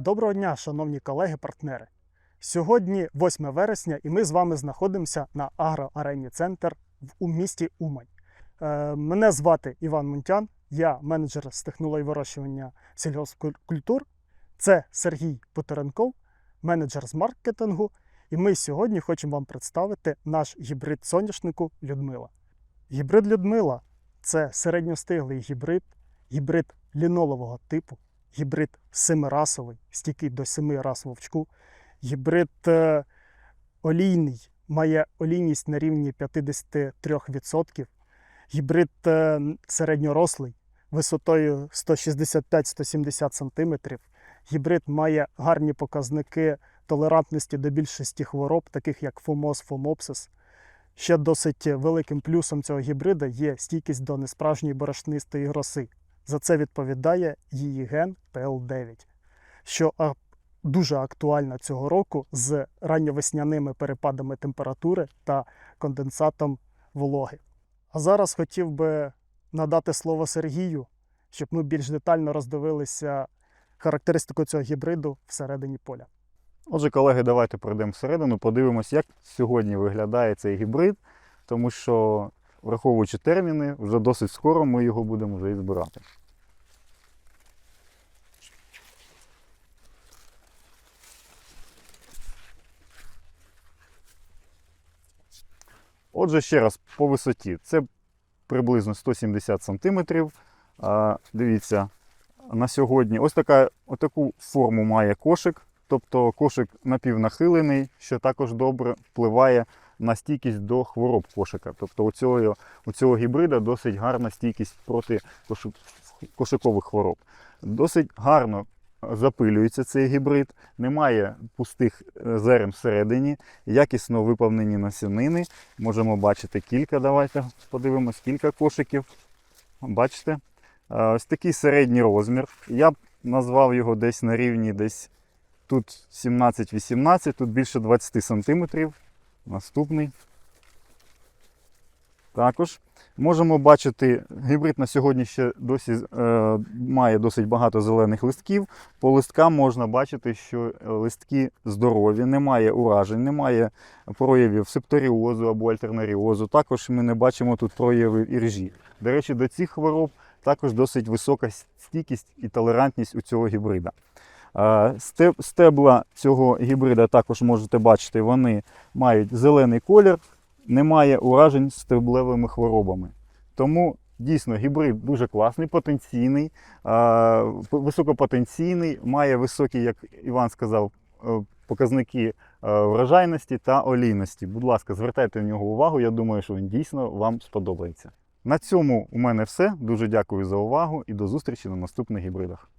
Доброго дня, шановні колеги-партнери. Сьогодні 8 вересня, і ми з вами знаходимося на агроарені центр у місті Умань. Е, Мене звати Іван Мунтян, я менеджер з технологій вирощування сільгоспкультур. Це Сергій Путеренков, менеджер з маркетингу. І ми сьогодні хочемо вам представити наш гібрид соняшнику Людмила. Гібрид Людмила це середньостиглий гібрид, гібрид лінолового типу, гібрид семирасовий, стійкий до семи рас вовчку, гібрид е, олійний, має олійність на рівні 53%, гібрид е, середньорослий висотою 165-170 см. Гібрид має гарні показники толерантності до більшості хвороб, таких як фомоз, фомопсис. Ще досить великим плюсом цього гібрида є стійкість до несправжньої борошнистої роси. За це відповідає її ген PL9, що дуже актуально цього року з ранньовесняними перепадами температури та конденсатом вологи. А зараз хотів би надати слово Сергію, щоб ми більш детально роздивилися характеристику цього гібриду всередині поля. Отже, колеги, давайте пройдемо всередину, подивимось, як сьогодні виглядає цей гібрид, тому що, враховуючи терміни, вже досить скоро ми його будемо вже і збирати. Отже, ще раз по висоті. Це приблизно 170 см. Дивіться, на сьогодні ось така, отаку форму має кошик. Тобто кошик напівнахилений, що також добре впливає на стійкість до хвороб кошика. Тобто у цього, у цього гібрида досить гарна стійкість проти кошик- кошикових хвороб. Досить гарно запилюється цей гібрид, немає пустих е, зерен всередині, якісно виповнені насінини. Можемо бачити кілька. Давайте подивимось, кілька кошиків. Бачите? Ось такий середній розмір. Я б назвав його десь на рівні десь Тут 17-18, тут більше 20 см. Наступний. Також можемо бачити, гібрид на сьогодні ще досі е, має досить багато зелених листків. По листкам можна бачити, що листки здорові, немає уражень, немає проявів септоріозу або альтернаріозу. Також ми не бачимо тут проявів іржі. До речі, до цих хвороб також досить висока стійкість і толерантність у цього гібрида. Е, Стебла цього гібрида також можете бачити, вони мають зелений колір, немає уражень з стеблевими хворобами. Тому дійсно гібрид дуже класний, потенційний, високопотенційний, має високі, як Іван сказав, е, показники е, врожайності та олійності. Будь ласка, звертайте на нього увагу. Я думаю, що він дійсно вам сподобається. На цьому у мене все. Дуже дякую за увагу і до зустрічі на наступних гібридах.